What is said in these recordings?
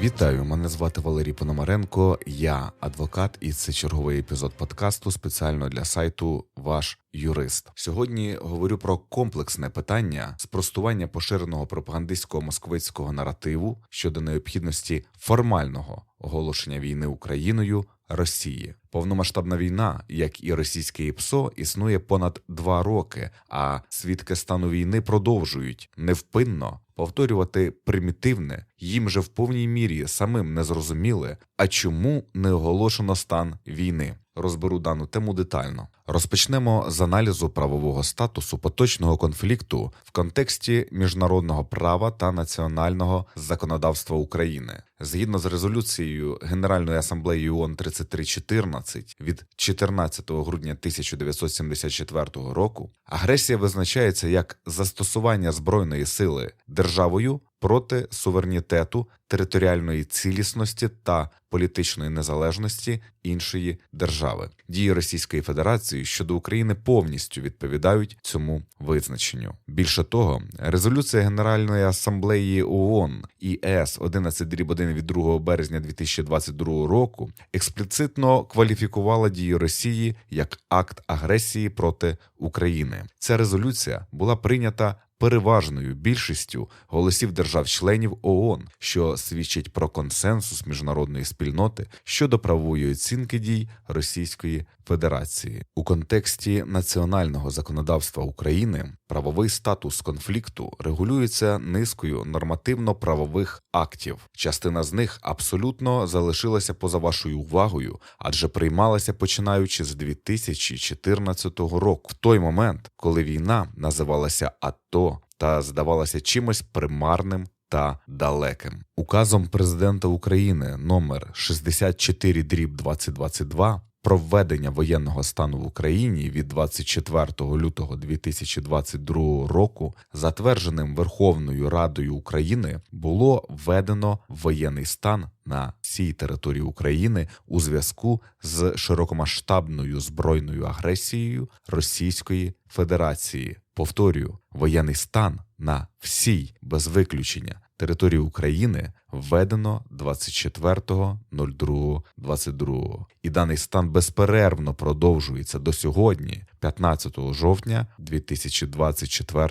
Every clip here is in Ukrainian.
Вітаю, мене звати Валерій Пономаренко. Я адвокат, і це черговий епізод подкасту спеціально для сайту Ваш юрист. Сьогодні говорю про комплексне питання спростування поширеного пропагандистського московицького наративу щодо необхідності формального оголошення війни Україною Росії. Повномасштабна війна, як і російське ІПСО, існує понад два роки, а свідки стану війни продовжують невпинно повторювати примітивне, їм же в повній мірі самим не зрозуміли, а чому не оголошено стан війни. Розберу дану тему детально. Розпочнемо з аналізу правового статусу поточного конфлікту в контексті міжнародного права та національного законодавства України. Згідно з резолюцією Генеральної асамблеї ООН 3314 від 14 грудня 1974 року, агресія визначається як застосування збройної сили державою проти суверенітету, територіальної цілісності та політичної незалежності іншої держави. Дії Російської Федерації щодо України повністю відповідають цьому визначенню. Більше того, резолюція Генеральної асамблеї ООН і ЕС 11.1 від 2 березня 2022 року експліцитно кваліфікувала дії Росії як акт агресії проти України. Ця резолюція була прийнята переважною більшістю голосів держав-членів ООН, що свідчить про консенсус міжнародної спільноти щодо правової оцінки дій Російської Федерації у контексті національного законодавства України. Правовий статус конфлікту регулюється низкою нормативно-правових актів. Частина з них абсолютно залишилася поза вашою увагою, адже приймалася починаючи з 2014 року, в той момент, коли війна називалася АТО та здавалася чимось примарним. Та далеким указом президента України номер 64 дріб 2022 про введення воєнного стану в Україні від 24 лютого 2022 року, затвердженим Верховною Радою України, було введено воєнний стан на всій території України у зв'язку з широкомасштабною збройною агресією Російської Федерації. Повторюю, воєнний стан на всій без виключення території України введено 24.02.22. І даний стан безперервно продовжується до сьогодні, 15 жовтня 2024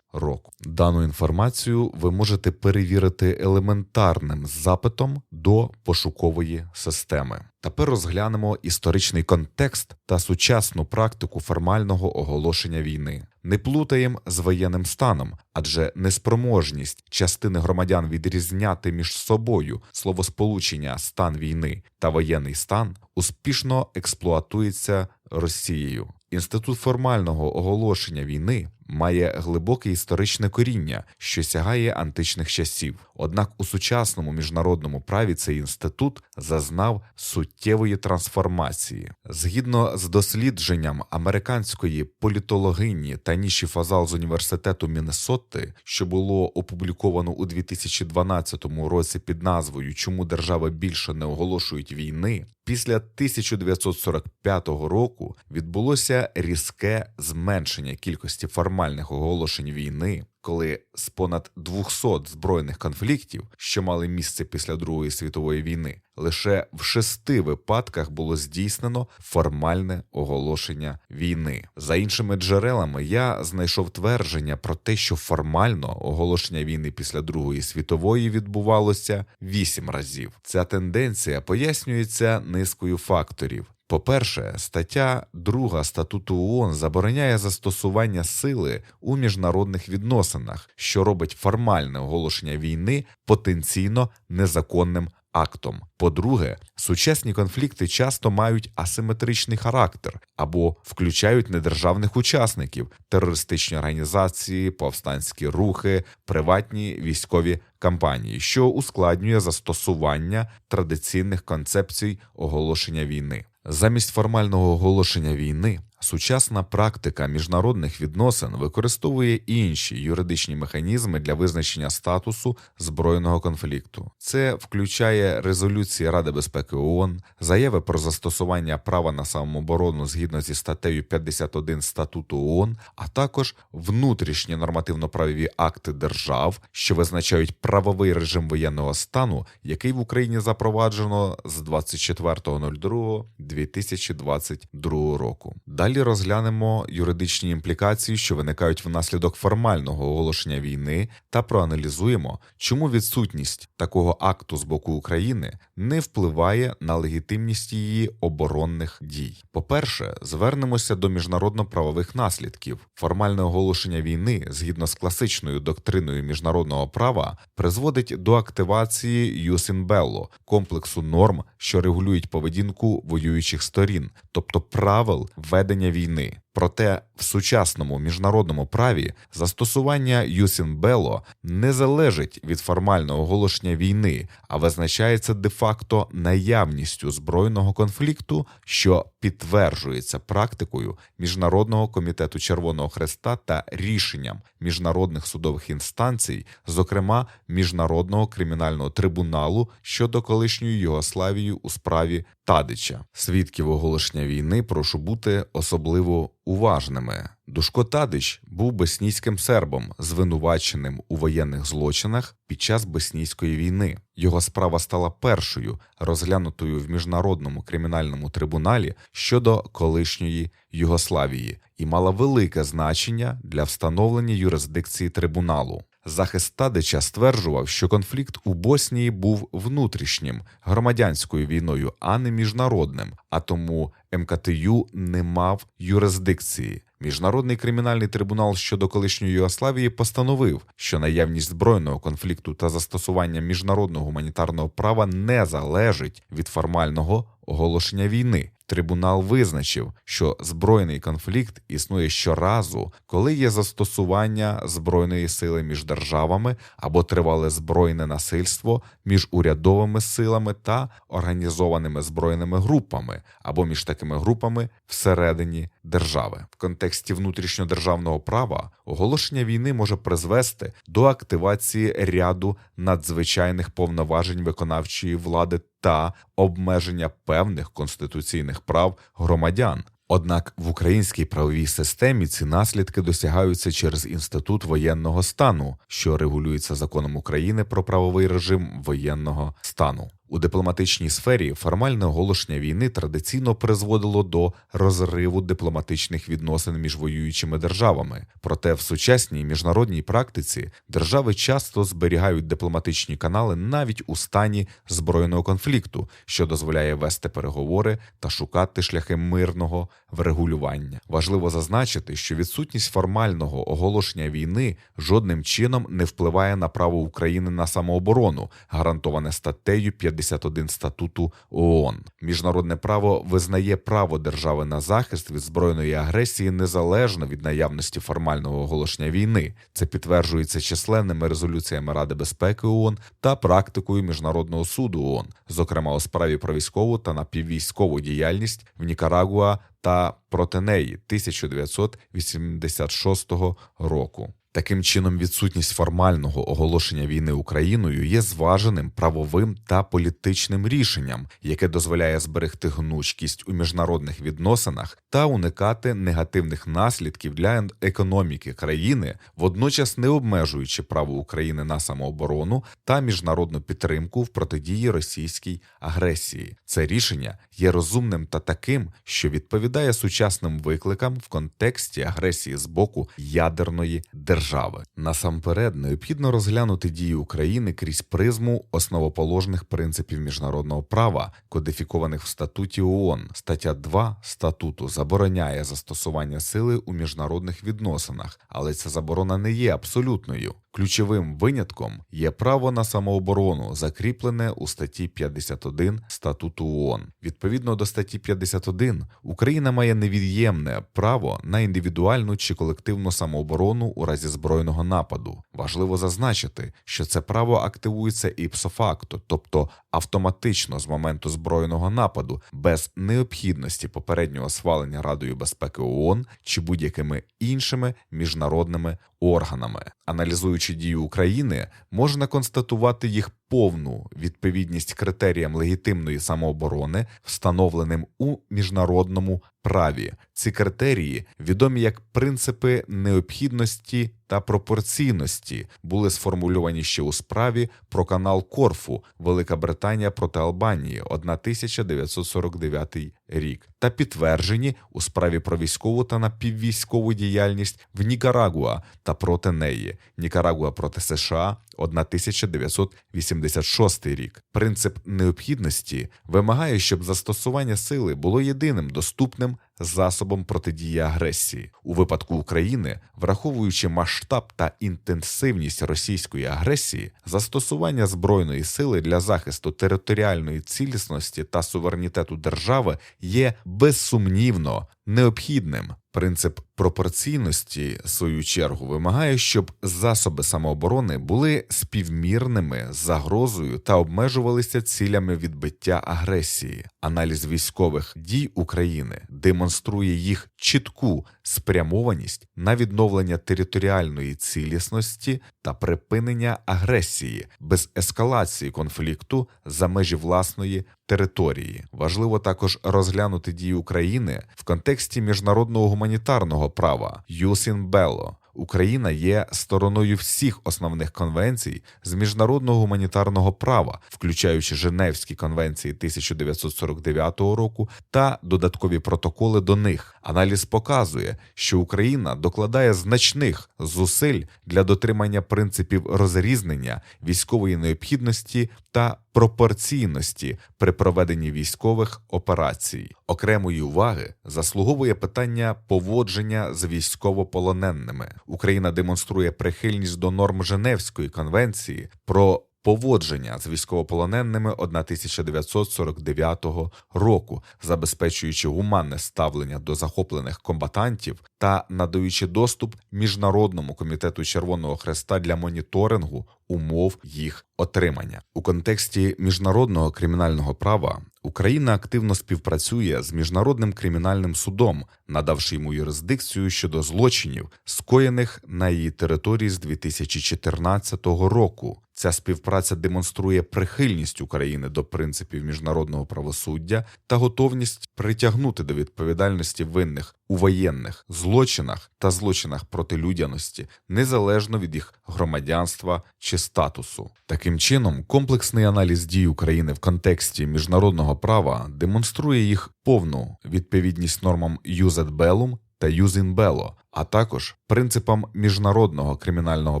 року. Дану інформацію ви можете перевірити елементарним запитом до пошукової системи. Тепер розглянемо історичний контекст та сучасну практику формального оголошення війни. Не плутаємо з воєнним станом, адже неспроможність частини громадян відрізняти між собою словосполучення стан війни та воєнний стан успішно експлуатується Росією. Інститут формального оголошення війни має глибоке історичне коріння, що сягає античних часів. Однак у сучасному міжнародному праві цей інститут зазнав суттєвої трансформації. Згідно з дослідженням американської політологині Таніші Фазал з університету Міннесоти, що було опубліковано у 2012 році під назвою Чому держави більше не оголошують війни. Після 1945 року відбулося різке зменшення кількості формальних оголошень війни, коли з понад 200 збройних конфліктів, що мали місце після Другої світової війни, лише в шести випадках було здійснено формальне оголошення війни. За іншими джерелами я знайшов твердження про те, що формально оголошення війни після Другої світової відбувалося вісім разів. Ця тенденція пояснюється низкою факторів. По-перше, стаття 2 статуту ООН забороняє застосування сили у міжнародних відносинах, що робить формальне оголошення війни потенційно незаконним актом. По-друге, сучасні конфлікти часто мають асиметричний характер або включають недержавних учасників, терористичні організації, повстанські рухи, приватні військові кампанії, що ускладнює застосування традиційних концепцій оголошення війни. Замість формального оголошення війни сучасна практика міжнародних відносин використовує інші юридичні механізми для визначення статусу збройного конфлікту. Це включає резолюції Ради безпеки ООН, заяви про застосування права на самооборону згідно зі статтею 51 статуту ООН, а також внутрішні нормативно-правові акти держав, що визначають правовий режим воєнного стану, який в Україні запроваджено з 24.02.2022 року. Далі розглянемо юридичні імплікації, що виникають внаслідок формального оголошення війни, та проаналізуємо, чому відсутність такого акту з боку України не впливає на легітимність її оборонних дій. По-перше, звернемося до міжнародно-правових наслідків. Формальне оголошення війни згідно з класичною доктриною міжнародного права призводить до активації Юсінбелло комплексу норм, що регулюють поведінку воюючих сторін, тобто правил ведення війни. Проте в сучасному міжнародному праві застосування Юсінбело не залежить від формального оголошення війни, а визначається де-факто наявністю збройного конфлікту, що підтверджується практикою Міжнародного комітету Червоного Хреста та рішенням міжнародних судових інстанцій, зокрема Міжнародного кримінального трибуналу щодо колишньої Югославії у справі Тадича. Свідків оголошення війни прошу бути особливо уважними. Душко Тадич був боснійським сербом, звинуваченим у воєнних злочинах під час боснійської війни. Його справа стала першою розглянутою в міжнародному кримінальному трибуналі щодо колишньої Югославії і мала велике значення для встановлення юрисдикції трибуналу. Захист Тадича стверджував, що конфлікт у Боснії був внутрішнім громадянською війною, а не міжнародним, а тому МКТЮ не мав юрисдикції. Міжнародний кримінальний трибунал щодо колишньої Югославії постановив, що наявність збройного конфлікту та застосування міжнародного гуманітарного права не залежить від формального оголошення війни. Трибунал визначив, що збройний конфлікт існує щоразу, коли є застосування збройної сили між державами або тривале збройне насильство між урядовими силами та організованими збройними групами, або між такими групами всередині держави. В контексті внутрішньодержавного права оголошення війни може призвести до активації ряду надзвичайних повноважень виконавчої влади та обмеження певних конституційних прав громадян. Однак в українській правовій системі ці наслідки досягаються через інститут воєнного стану, що регулюється законом України про правовий режим воєнного стану. У дипломатичній сфері формальне оголошення війни традиційно призводило до розриву дипломатичних відносин між воюючими державами. Проте в сучасній міжнародній практиці держави часто зберігають дипломатичні канали навіть у стані збройного конфлікту, що дозволяє вести переговори та шукати шляхи мирного врегулювання. Важливо зазначити, що відсутність формального оголошення війни жодним чином не впливає на право України на самооборону, гарантоване статтею 50 51 статуту ООН. Міжнародне право визнає право держави на захист від збройної агресії незалежно від наявності формального оголошення війни. Це підтверджується численними резолюціями Ради безпеки ООН та практикою міжнародного суду ООН, зокрема у справі про військову та напіввійськову діяльність в Нікарагуа та проти неї 1986 року. Таким чином, відсутність формального оголошення війни Україною є зваженим правовим та політичним рішенням, яке дозволяє зберегти гнучкість у міжнародних відносинах та уникати негативних наслідків для економіки країни, водночас не обмежуючи право України на самооборону та міжнародну підтримку в протидії російській агресії. Це рішення є розумним та таким, що відповідає сучасним викликам в контексті агресії з боку ядерної держави держави. Насамперед необхідно розглянути дії України крізь призму основоположних принципів міжнародного права, кодифікованих в статуті ООН. Стаття 2 статуту забороняє застосування сили у міжнародних відносинах, але ця заборона не є абсолютною. Ключовим винятком є право на самооборону, закріплене у статті 51 статуту ООН. Відповідно до статті 51, Україна має невід'ємне право на індивідуальну чи колективну самооборону у разі збройного нападу. Важливо зазначити, що це право активується іпсофакто, тобто автоматично з моменту збройного нападу, без необхідності попереднього свалення Радою безпеки ООН чи будь-якими іншими міжнародними органами. Аналізуючи дії України, можна констатувати їх повну відповідність критеріям легітимної самооборони, встановленим у міжнародному праві. Ці критерії, відомі як принципи необхідності та пропорційності, були сформульовані ще у справі про канал Корфу, Велика Британія проти Албанії, 1949 рік, та підтверджені у справі про військову та напіввійськову діяльність в Нікарагуа та проти неї, Нікарагуа проти США, 1986 рік. Принцип необхідності вимагає, щоб застосування сили було єдиним доступним засобом протидії агресії у випадку України, враховуючи масштаб та інтенсивність російської агресії, застосування збройної сили для захисту територіальної цілісності та суверенітету держави є безсумнівно необхідним. Принцип пропорційності, в свою чергу, вимагає, щоб засоби самооборони були співмірними з загрозою та обмежувалися цілями відбиття агресії. Аналіз військових дій України демонструє їх чітку спрямованість на відновлення територіальної цілісності та припинення агресії без ескалації конфлікту за межі власної території. Важливо також розглянути дії України в контексті міжнародного гуманітарного права Юсін Белло. Україна є стороною всіх основних конвенцій з міжнародного гуманітарного права, включаючи Женевські конвенції 1949 року та додаткові протоколи до них. Аналіз показує, що Україна докладає значних зусиль для дотримання принципів розрізнення військової необхідності та пропорційності при проведенні військових операцій. Окремої уваги заслуговує питання поводження з військовополоненими. Україна демонструє прихильність до норм Женевської конвенції про поводження з військовополоненими 1949 року, забезпечуючи гуманне ставлення до захоплених комбатантів та надаючи доступ міжнародному комітету Червоного Хреста для моніторингу умов їх отримання у контексті міжнародного кримінального права. Україна активно співпрацює з міжнародним кримінальним судом, надавши йому юрисдикцію щодо злочинів, скоєних на її території з 2014 року. Ця співпраця демонструє прихильність України до принципів міжнародного правосуддя та готовність притягнути до відповідальності винних у воєнних злочинах та злочинах проти людяності, незалежно від їх громадянства чи статусу. Таким чином, комплексний аналіз дій України в контексті міжнародного права демонструє їх повну відповідність нормам «Юзет Белум» та «Юзін Бело», а також принципам міжнародного кримінального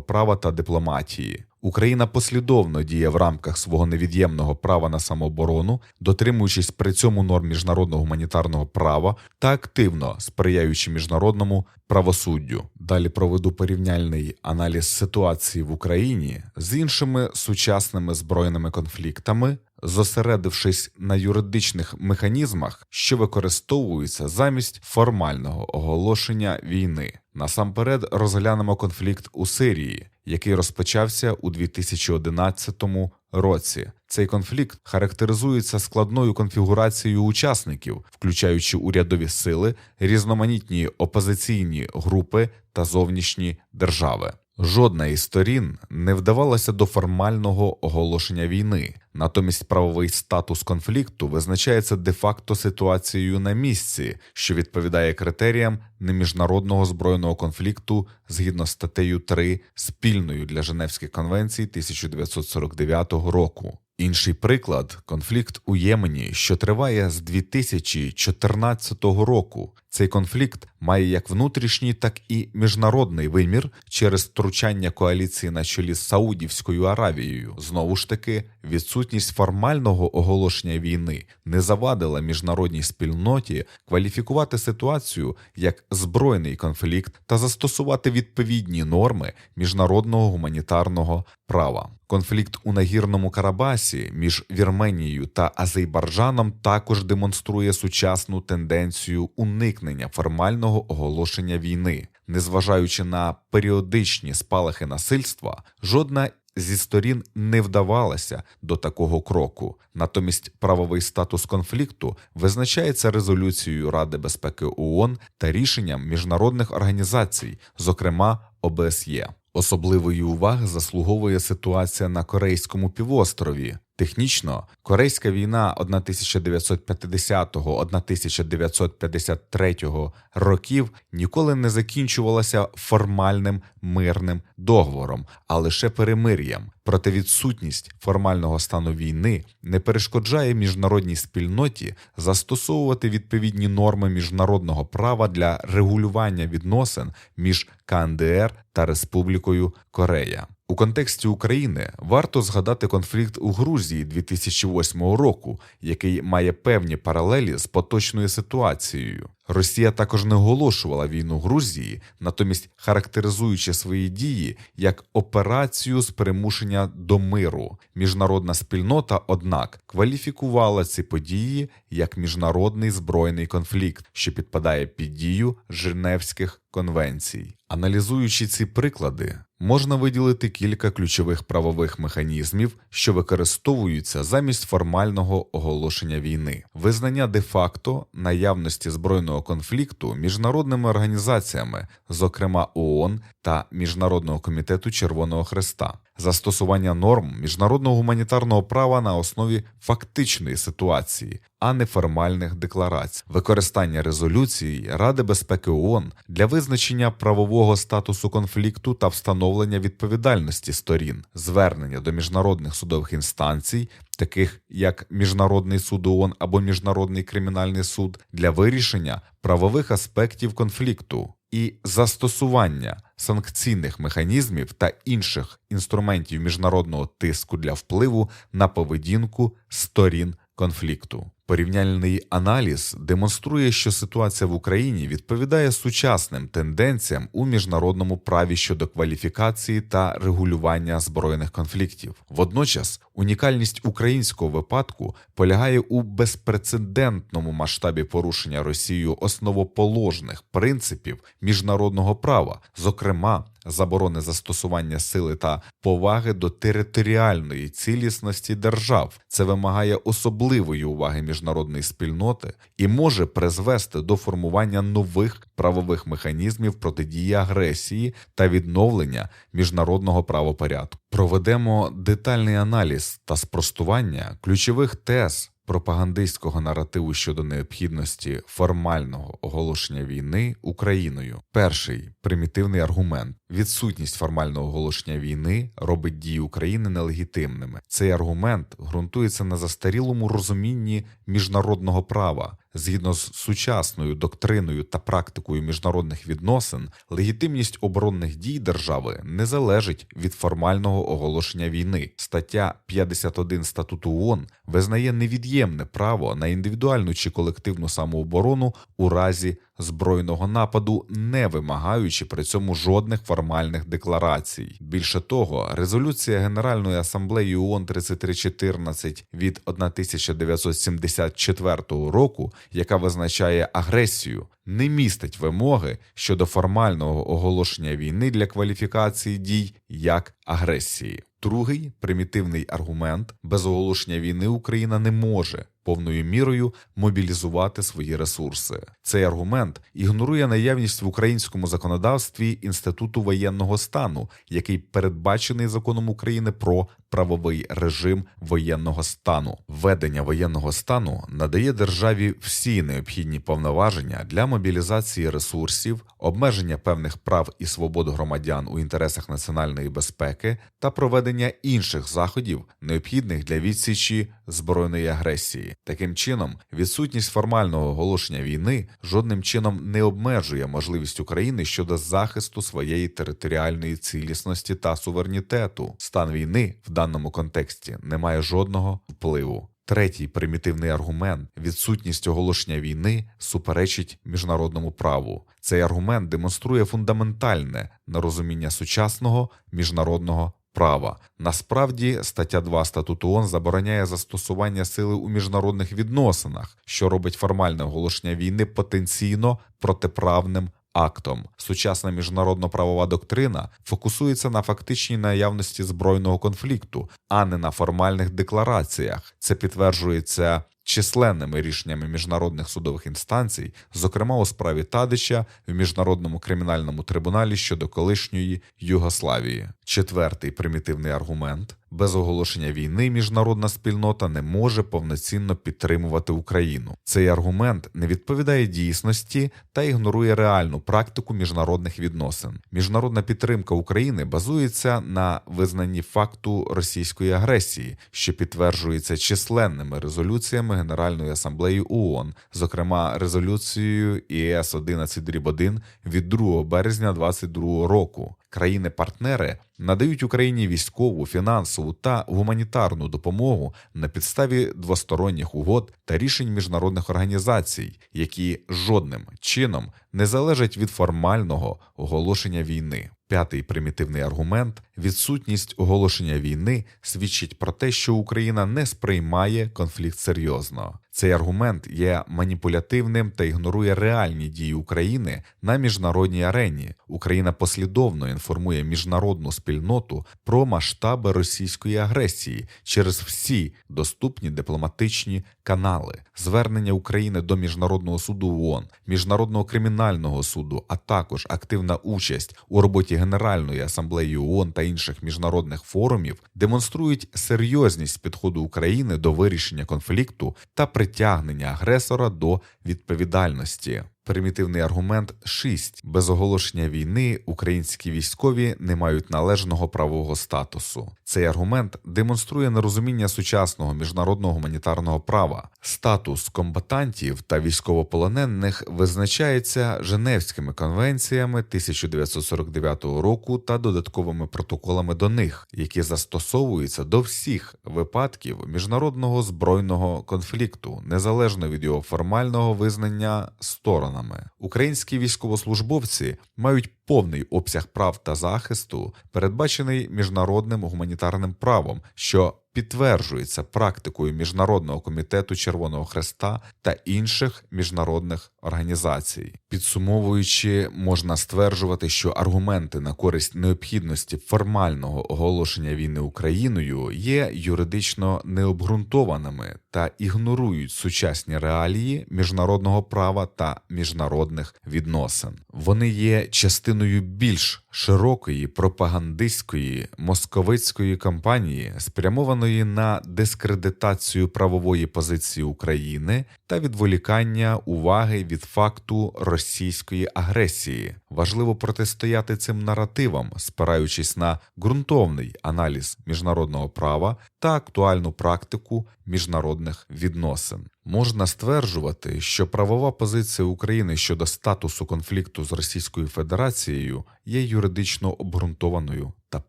права та дипломатії. Україна послідовно діє в рамках свого невід'ємного права на самооборону, дотримуючись при цьому норм міжнародного гуманітарного права та активно сприяючи міжнародному правосуддю. Далі проведу порівняльний аналіз ситуації в Україні з іншими сучасними збройними конфліктами, зосередившись на юридичних механізмах, що використовуються замість формального оголошення війни. Насамперед розглянемо конфлікт у Сирії, який розпочався у 2011 році. Цей конфлікт характеризується складною конфігурацією учасників, включаючи урядові сили, різноманітні опозиційні групи та зовнішні держави. Жодна із сторін не вдавалася до формального оголошення війни, натомість правовий статус конфлікту визначається де-факто ситуацією на місці, що відповідає критеріям неміжнародного збройного конфлікту згідно статтею 3 спільною для Женевських конвенцій 1949 року. Інший приклад конфлікт у Ємені, що триває з 2014 року. Цей конфлікт має як внутрішній, так і міжнародний вимір через втручання коаліції на чолі з Саудівською Аравією. Знову ж таки, відсутність формального оголошення війни не завадила міжнародній спільноті кваліфікувати ситуацію як збройний конфлікт та застосувати відповідні норми міжнародного гуманітарного права. Конфлікт у нагірному Карабасі між Вірменією та Азербайджаном також демонструє сучасну тенденцію уникнення формального оголошення війни. Незважаючи на періодичні спалахи насильства, жодна зі сторін не вдавалася до такого кроку. Натомість правовий статус конфлікту визначається резолюцією Ради безпеки ООН та рішенням міжнародних організацій, зокрема ОБСЄ. Особливої уваги заслуговує ситуація на Корейському півострові. Технічно Корейська війна 1950-1953 років ніколи не закінчувалася формальним мирним договором, а лише перемир'ям. Проте відсутність формального стану війни не перешкоджає міжнародній спільноті застосовувати відповідні норми міжнародного права для регулювання відносин між КНДР та Республікою Корея. У контексті України варто згадати конфлікт у Грузії 2008 року, який має певні паралелі з поточною ситуацією. Росія також не оголошувала війну Грузії, натомість характеризуючи свої дії як операцію з примушення до миру. Міжнародна спільнота, однак, кваліфікувала ці події як міжнародний збройний конфлікт, що підпадає під дію Женевських конвенцій. Аналізуючи ці приклади, можна виділити кілька ключових правових механізмів, що використовуються замість формального оголошення війни, визнання де-факто наявності збройного конфлікту міжнародними організаціями, зокрема ООН та Міжнародного комітету Червоного Хреста, застосування норм міжнародного гуманітарного права на основі фактичної ситуації, а не формальних декларацій, використання резолюції Ради безпеки ООН для визначення правового статусу конфлікту та встановлення відповідальності сторін, звернення до міжнародних судових інстанцій. Таких як Міжнародний суд ООН або Міжнародний кримінальний суд для вирішення правових аспектів конфлікту і застосування санкційних механізмів та інших інструментів міжнародного тиску для впливу на поведінку сторін конфлікту. Порівняльний аналіз демонструє, що ситуація в Україні відповідає сучасним тенденціям у міжнародному праві щодо кваліфікації та регулювання збройних конфліктів. Водночас унікальність українського випадку полягає у безпрецедентному масштабі порушення Росією основоположних принципів міжнародного права, зокрема заборони застосування сили та поваги до територіальної цілісності держав. Це вимагає особливої уваги міжнародної спільноти і може призвести до формування нових правових механізмів протидії агресії та відновлення міжнародного правопорядку. Проведемо детальний аналіз та спростування ключових тез пропагандистського наративу щодо необхідності формального оголошення війни Україною. Перший примітивний аргумент: відсутність формального оголошення війни робить дії України нелегітимними. Цей аргумент ґрунтується на застарілому розумінні міжнародного права. Згідно з сучасною доктриною та практикою міжнародних відносин, легітимність оборонних дій держави не залежить від формального оголошення війни. Стаття 51 статуту ООН визнає невід'ємне право на індивідуальну чи колективну самооборону у разі збройного нападу, не вимагаючи при цьому жодних формальних декларацій. Більше того, резолюція Генеральної асамблеї ООН 3314 від 1974 року, яка визначає агресію, не містить вимоги щодо формального оголошення війни для кваліфікації дій як агресії. Другий примітивний аргумент без оголошення війни Україна не може повною мірою мобілізувати свої ресурси. Цей аргумент ігнорує наявність в українському законодавстві інституту воєнного стану, який передбачений законом України про правовий режим воєнного стану. Введення воєнного стану надає державі всі необхідні повноваження для мобілізації ресурсів, обмеження певних прав і свобод громадян у інтересах національної безпеки та проведення інших заходів, необхідних для відсічі збройної агресії. Таким чином, відсутність формального оголошення війни жодним чином не обмежує можливість України щодо захисту своєї територіальної цілісності та суверенітету. Стан війни в даному контексті не має жодного впливу. Третій примітивний аргумент відсутність оголошення війни суперечить міжнародному праву. Цей аргумент демонструє фундаментальне нерозуміння сучасного міжнародного права. Насправді, стаття 2 статуту ООН забороняє застосування сили у міжнародних відносинах, що робить формальне оголошення війни потенційно протиправним актом. Сучасна міжнародно-правова доктрина фокусується на фактичній наявності збройного конфлікту, а не на формальних деклараціях. Це підтверджується. Численними рішеннями міжнародних судових інстанцій, зокрема у справі Тадича в міжнародному кримінальному трибуналі щодо колишньої Югославії. Четвертий примітивний аргумент без оголошення війни міжнародна спільнота не може повноцінно підтримувати Україну. Цей аргумент не відповідає дійсності та ігнорує реальну практику міжнародних відносин. Міжнародна підтримка України базується на визнанні факту російської агресії, що підтверджується численними резолюціями Генеральної асамблеї ООН, зокрема резолюцією ІС 11.1 від 2 березня 2022 року. Країни-партнери надають Україні військову, фінансову та гуманітарну допомогу на підставі двосторонніх угод та рішень міжнародних організацій, які жодним чином не залежать від формального оголошення війни. П'ятий примітивний аргумент відсутність оголошення війни свідчить про те, що Україна не сприймає конфлікт серйозно. Цей аргумент є маніпулятивним та ігнорує реальні дії України на міжнародній арені. Україна послідовно інформує міжнародну спільноту про масштаби російської агресії через всі доступні дипломатичні канали, звернення України до міжнародного суду ООН, міжнародного кримінального суду, а також активна участь у роботі Генеральної асамблеї ООН та інших міжнародних форумів демонструють серйозність підходу України до вирішення конфлікту та притягнення агресора до відповідальності. Примітивний аргумент 6. без оголошення війни українські військові не мають належного правового статусу. Цей аргумент демонструє нерозуміння сучасного міжнародного гуманітарного права. Статус комбатантів та військовополонених визначається Женевськими конвенціями 1949 року та додатковими протоколами до них, які застосовуються до всіх випадків міжнародного збройного конфлікту, незалежно від його формального визнання сторонами. Українські військовослужбовці мають повний обсяг прав та захисту, передбачений міжнародним гуманітарним правом, що підтверджується практикою Міжнародного комітету Червоного Хреста та інших міжнародних організацій. Підсумовуючи, можна стверджувати, що аргументи на користь необхідності формального оголошення війни Україною є юридично необґрунтованими та ігнорують сучасні реалії міжнародного права та міжнародних відносин. Вони є частиною більш широкої пропагандистської московицької кампанії, спрямованої на дискредитацію правової позиції України та відволікання уваги від факту російської агресії. Важливо протистояти цим наративам, спираючись на ґрунтовний аналіз міжнародного права та актуальну практику міжнародних відносин. Можна стверджувати, що правова позиція України щодо статусу конфлікту з Російською Федерацією є юридично обґрунтованою та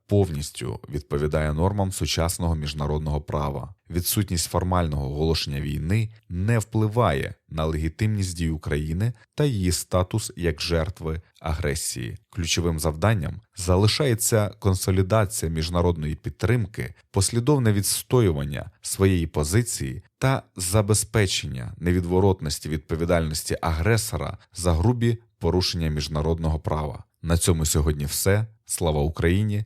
повністю відповідає нормам сучасного міжнародного права. Відсутність формального оголошення війни не впливає на легітимність дій України та її статус як жертви агресії. Ключовим завданням залишається консолідація міжнародної підтримки, послідовне відстоювання своєї позиції та забезпечення невідворотності відповідальності агресора за грубі порушення міжнародного права. На цьому сьогодні все. Слава Україні,